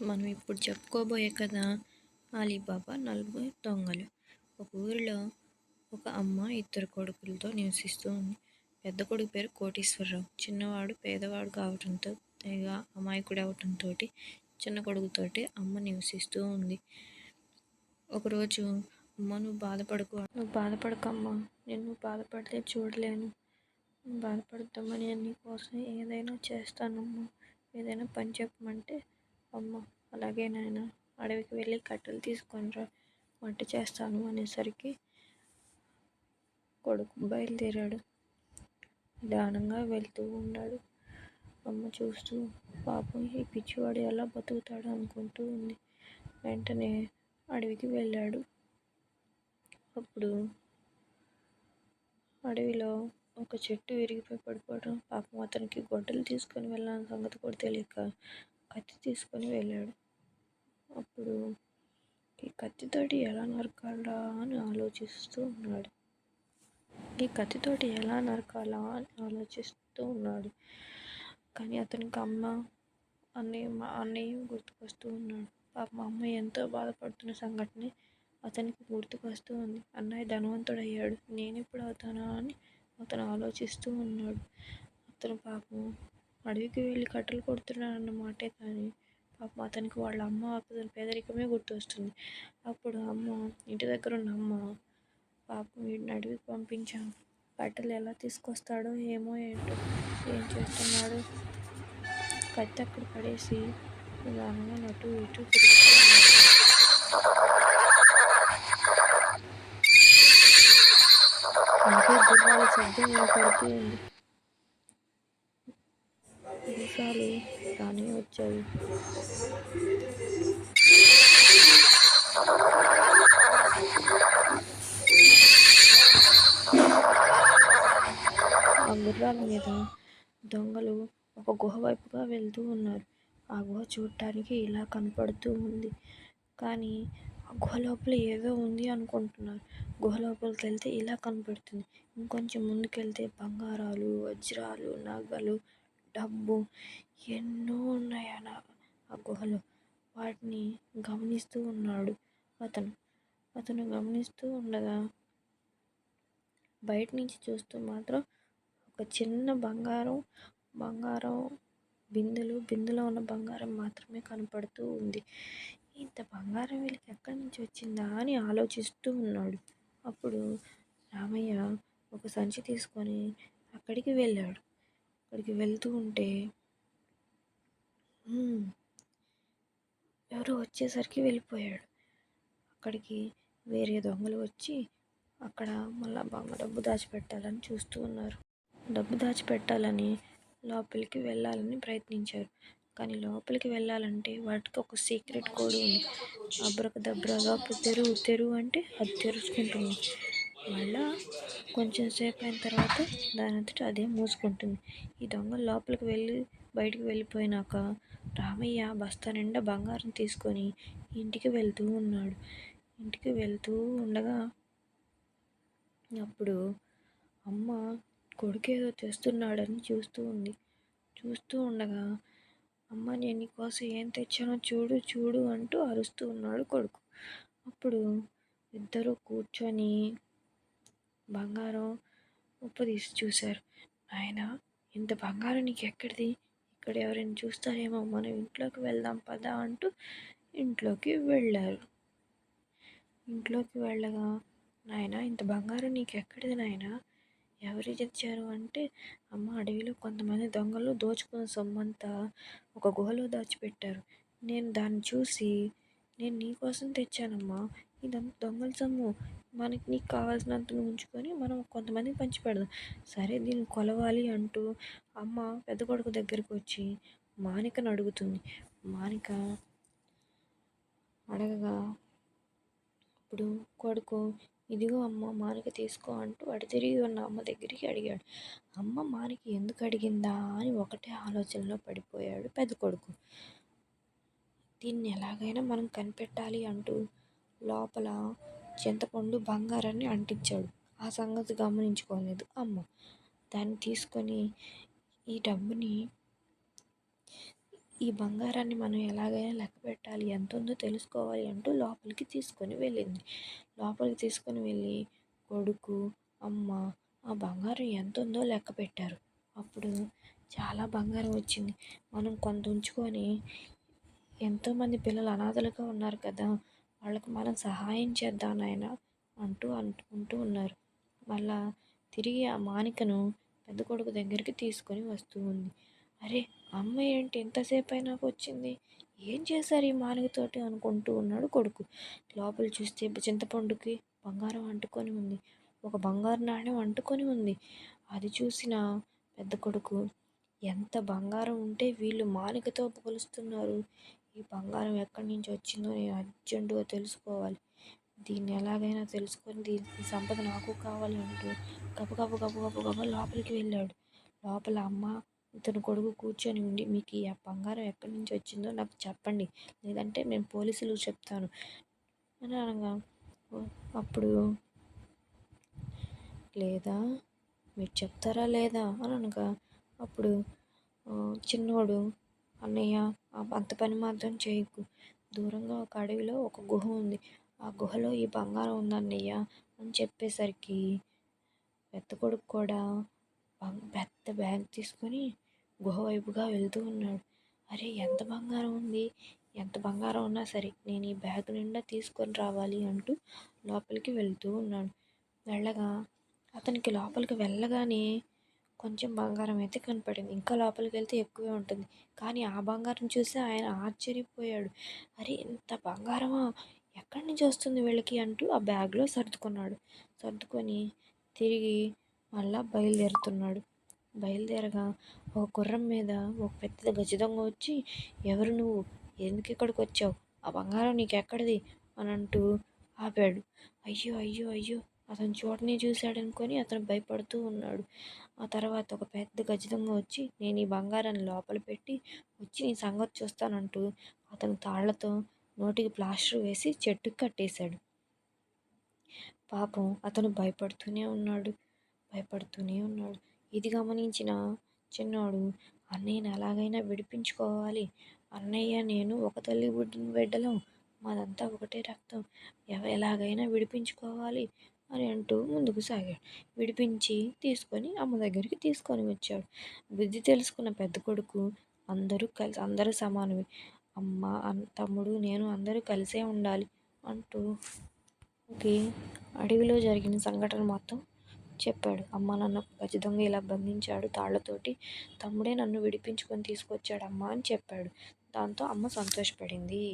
మనం ఇప్పుడు చెప్పుకోబోయే కథ అలీబాబా నలుగురు దొంగలు. ఒక ఊరిలో ఒక అమ్మ ఇద్దరు కొడుకులతో నివసిస్తూ ఉంది. పెద్ద కొడుకు పేరు కోటీశ్వరరావు. చిన్నవాడు పేదవాడు కావటంతో తెగ అమాయకుడు అవటంతో చిన్న కొడుకుతోటి అమ్మ నివసిస్తూ ఉంది. ఒకరోజు అమ్మ నువ్వు బాధపడకు నువ్వు బాధపడకమ్మా నేను బాధపడితే చూడలేను. బాధపడతామని అన్ని కోసం ఏదైనా చేస్తానమ్మా. ఏదైనా పని చెప్పమంటే అమ్మ అలాగే నాయన అడవికి వెళ్ళి కట్టెలు తీసుకొని రా వంట చేస్తాను అనేసరికి కొడుకు బయలుదేరాడు. నిదానంగా వెళ్తూ ఉన్నాడు. అమ్మ చూస్తూ పాపం ఈ పిచ్చివాడు ఎలా బతుకుతాడు అనుకుంటూ ఉంది. వెంటనే అడవికి వెళ్ళాడు. అప్పుడు అడవిలో ఒక చెట్టు విరిగిపోయి పడిపోవడం. పాపం అతనికి గొడ్డలు తీసుకొని వెళ్ళాలని సంగతి కూడా తెలియక కత్తి తీసుకొని వెళ్ళాడు. అప్పుడు ఈ కత్తితోటి ఎలా నరకాలా అని ఆలోచిస్తూ ఉన్నాడు. ఈ కత్తితోటి ఎలా నరకాలా అని ఆలోచిస్తూ ఉన్నాడు. కానీ అతనికి అమ్మ అన్నయ్య మా అన్నయ్య గుర్తుకొస్తూ ఉన్నాడు. పాప మా అమ్మ ఎంతో బాధపడుతున్న సంఘటన అతనికి గుర్తుకొస్తూ ఉంది. అన్నయ్య ధనవంతుడు అయ్యాడు నేను ఎప్పుడు అవుతానా అని అతను ఆలోచిస్తూ ఉన్నాడు. అతను పాపం అడవికి వెళ్ళి కట్టెలు కొడుతున్నాడన్న మాటే కానీ పాపం అతనికి వాళ్ళ అమ్మ అతని పేదరికమే గుర్తొస్తుంది. అప్పుడు అమ్మ ఇంటి దగ్గర ఉన్న అమ్మ పాపం వీడిని అడవికి పంపించాను కట్టెలు ఎలా తీసుకొస్తాడో ఏమో ఏంటో ఏం చేస్తున్నాడు కత్తి అక్కడ పడేసి నిదానంగా నటు ఇటు తిరుగుతూ గుర్రాల శబ్దం వినపడుతూ ఉంది. వర్షాలు రానే వచ్చాయి. ఆ గుర్రాల మీద దొంగలు ఒక గుహ వైపుగా వెళ్తూ ఉన్నారు. ఆ గుహ చూడటానికి ఇలా కనపడుతూ ఉంది. కానీ ఆ గుహ లోపల ఏదో ఉంది అనుకుంటున్నారు. గుహ లోపలికి వెళ్తే ఇలా కనపడుతుంది. ఇంకొంచెం ముందుకెళ్తే బంగారాలు వజ్రాలు నగలు డబ్బు ఎన్నో ఉన్నాయి ఆ ఆ గుహలో. వాటిని గమనిస్తూ ఉన్నాడు అతను. అతను గమనిస్తూ ఉండగా బయట నుంచి చూస్తూ మాత్రం ఒక చిన్న బంగారం బంగారం బిందెలు బిందెలో ఉన్న బంగారం మాత్రమే కనపడుతూ ఉంది. ఇంత బంగారం వీళ్ళకి ఎక్కడి నుంచి వచ్చిందా అని ఆలోచిస్తూ ఉన్నాడు. అప్పుడు రామయ్య ఒక సంచి తీసుకొని అక్కడికి వెళ్ళాడు. అక్కడికి వెళ్తూ ఉంటే ఎవరో వచ్చేసరికి వెళ్ళిపోయాడు. అక్కడికి వేరే దొంగలు వచ్చి అక్కడ మళ్ళా బాగా డబ్బు దాచిపెట్టాలని చూస్తూ ఉన్నారు. డబ్బు దాచిపెట్టాలని లోపలికి వెళ్ళాలని ప్రయత్నించారు. కానీ లోపలికి వెళ్ళాలంటే వాటికి ఒక సీక్రెట్ కోడ్ ఉంది. అబ్రక దబ్రగా తెరువు తెరువు అంటే అది తెరుచుకుంటుంది. మళ్ళా కొంచెం సేపు అయిన తర్వాత దాని అంతటా అదే మూసుకుంటుంది. ఈ దొంగ లోపలికి వెళ్ళి బయటికి వెళ్ళిపోయినాక రామయ్య బస్తా నిండా బంగారం తీసుకొని ఇంటికి వెళ్తూ ఉన్నాడు. ఇంటికి వెళ్తూ ఉండగా అప్పుడు అమ్మ కొడుకేదో తెస్తున్నాడని చూస్తూ ఉంది. చూస్తూ ఉండగా అమ్మ నేను నీకోసం ఏం తెచ్చానో చూడు చూడు అంటూ అరుస్తూ ఉన్నాడు కొడుకు. అప్పుడు ఇద్దరు కూర్చొని బంగారం ఉప్పు తీసి చూశారు. ఆయన ఇంత బంగారం నీకు ఎక్కడిది ఇక్కడ ఎవరైనా చూస్తారేమో మనం ఇంట్లోకి వెళ్దాం పదా అంటూ ఇంట్లోకి వెళ్ళారు. ఇంట్లోకి వెళ్ళగా నాయన ఇంత బంగారం నీకు ఎక్కడిది నాయన? ఎవరు తెచ్చారు? అంటే అమ్మ అడవిలో కొంతమంది దొంగలు దోచుకున్న సొమ్మంతా ఒక గుహలో దాచిపెట్టారు. నేను దాన్ని చూసి నేను నీకోసం తెచ్చానమ్మా. ఇదంతా దొంగల సొమ్ము. మనకి నీకు కావాల్సినంత ఉంచుకొని మనం కొంతమందికి పంచి పెడదాం. సరే దీన్ని కొలవాలి అంటూ అమ్మ పెద్ద కొడుకు దగ్గరకు వచ్చి మానికను అడుగుతుంది. మానిక అడగగా ఇప్పుడు కొడుకు ఇదిగో అమ్మ మానిక తీసుకో అంటూ అడి తిరిగి ఉన్న అమ్మ దగ్గరికి అడిగాడు. అమ్మ మానిక ఎందుకు అడిగిందా అని ఒకటే ఆలోచనలో పడిపోయాడు పెద్ద కొడుకు. దీన్ని ఎలాగైనా మనం కనిపెట్టాలి అంటూ లోపల చింతపండు బంగారాన్ని అంటించాడు. ఆ సంగతి గమనించుకోలేదు. అమ్మ దాన్ని తీసుకొని ఈ డబ్బుని ఈ బంగారాన్ని మనం ఎలాగైనా లెక్క పెట్టాలి. ఎంత ఉందో తెలుసుకోవాలి అంటూ లోపలికి తీసుకొని వెళ్ళింది. లోపలికి తీసుకొని వెళ్ళి కొడుకు అమ్మ ఆ బంగారం ఎంత ఉందో లెక్క పెట్టారు. అప్పుడు చాలా బంగారం వచ్చింది. మనం కొంత ఉంచుకొని ఎంతోమంది పిల్లలు అనాథలుగా ఉన్నారు కదా వాళ్ళకు మనం సహాయం చేద్దాం నాయన అంటూ అంటుకుంటూ ఉన్నారు. మళ్ళా తిరిగి ఆ మానికను పెద్ద కొడుకు దగ్గరికి తీసుకొని వస్తూ ఉంది. అరే అమ్మ ఏంటి ఎంతసేపు అయినాక వచ్చింది? ఏం చేశారు ఈ మానికతోటి అనుకుంటూ ఉన్నాడు కొడుకు. లోపల చూస్తే చింతపండుకి బంగారం అంటుకొని ఉంది. ఒక బంగారు నాణ్యం అంటుకొని ఉంది. అది చూసిన పెద్ద కొడుకు ఎంత బంగారం ఉంటే వీళ్ళు మానికతో పోలుస్తున్నారు? ఈ బంగారం ఎక్కడి నుంచి వచ్చిందో నేను అర్జెంటుగా తెలుసుకోవాలి. దీన్ని ఎలాగైనా తెలుసుకొని దీని సంపద నాకు కావాలి అంటూ గబ గబ గబ గబ గబ లోపలికి వెళ్ళాడు. లోపల అమ్మ ఇతను కొడుకు కూర్చొని ఉండి మీకు ఈ బంగారం ఎక్కడి నుంచి వచ్చిందో నాకు చెప్పండి. లేదంటే నేను పోలీసులు చెప్తాను. అని అనగా అప్పుడు లేదా? మీరు చెప్తారా లేదా? అని అనగా అప్పుడు చిన్నోడు అన్నయ్య అంత పని మాత్రం చేయకు. దూరంగా ఒక అడవిలో ఒక గుహ ఉంది. ఆ గుహలో ఈ బంగారం ఉంది అన్నయ్య అని చెప్పేసరికి పెద్ద కొడుకు కూడా పెద్ద బ్యాగ్ తీసుకొని గుహ వైపుగా వెళ్తూ ఉన్నాడు. అరే ఎంత బంగారం ఉంది? ఎంత బంగారం ఉన్నా సరే నేను ఈ బ్యాగ్ నిండా తీసుకొని రావాలి అంటూ లోపలికి వెళ్తూ ఉన్నాడు. వెళ్ళగా అతనికి లోపలికి వెళ్ళగానే కొంచెం బంగారం అయితే కనపడింది. ఇంకా లోపలికి వెళ్తే ఎక్కువే ఉంటుంది. కానీ ఆ బంగారం చూసి ఆయన ఆశ్చర్యపోయాడు. అరే ఇంత బంగారమా? ఎక్కడి నుంచి వస్తుంది వీళ్ళకి అంటూ ఆ బ్యాగ్లో సర్దుకున్నాడు. సర్దుకొని తిరిగి మళ్ళా బయలుదేరుతున్నాడు. బయలుదేరగా ఒక గుర్రం మీద ఒక పెద్ద గజదొంగ వచ్చి ఎవరు నువ్వు? ఎందుకు ఇక్కడికి వచ్చావు ఆ బంగారం నీకు ఎక్కడిది అని అంటూ ఆపాడు. అయ్యో అయ్యో అయ్యో అతను చూడని చూశాడనుకొని అతను భయపడుతూ ఉన్నాడు. ఆ తర్వాత ఒక పెద్ద గజదొంగ వచ్చి నేను ఈ బంగారాన్ని లోపల పెట్టి వచ్చి నీ సంగతి చూస్తానంటూ అతను తాళ్ళతో నోటికి ప్లాస్టర్ వేసి చెట్టుకు కట్టేశాడు. పాపం అతను భయపడుతూనే ఉన్నాడు భయపడుతూనే ఉన్నాడు. ఇది గమనించిన చిన్నాడు అన్నయ్యని ఎలాగైనా విడిపించుకోవాలి. అన్నయ్య నేను ఒక తల్లి బిడ్డలం. మాదంతా ఒకటే రక్తం. ఎలాగైనా విడిపించుకోవాలి. అని అంటూ ముందుకు సాగాడు. విడిపించి తీసుకొని అమ్మ దగ్గరికి తీసుకొని వచ్చాడు. బుద్ధి తెలుసుకున్న పెద్ద కొడుకు అందరూ కలిసి అందరూ సమానమే. అమ్మ తమ్ముడు నేను అందరూ కలిసే ఉండాలి అంటూ అడవిలో జరిగిన సంఘటన మొత్తం చెప్పాడు. అమ్మ నన్ను ఖచ్చితంగా ఇలా బంధించాడు. తాళ్ళతోటి తమ్ముడే నన్ను విడిపించుకొని తీసుకొచ్చాడమ్మా అని చెప్పాడు. దాంతో అమ్మ సంతోషపడింది.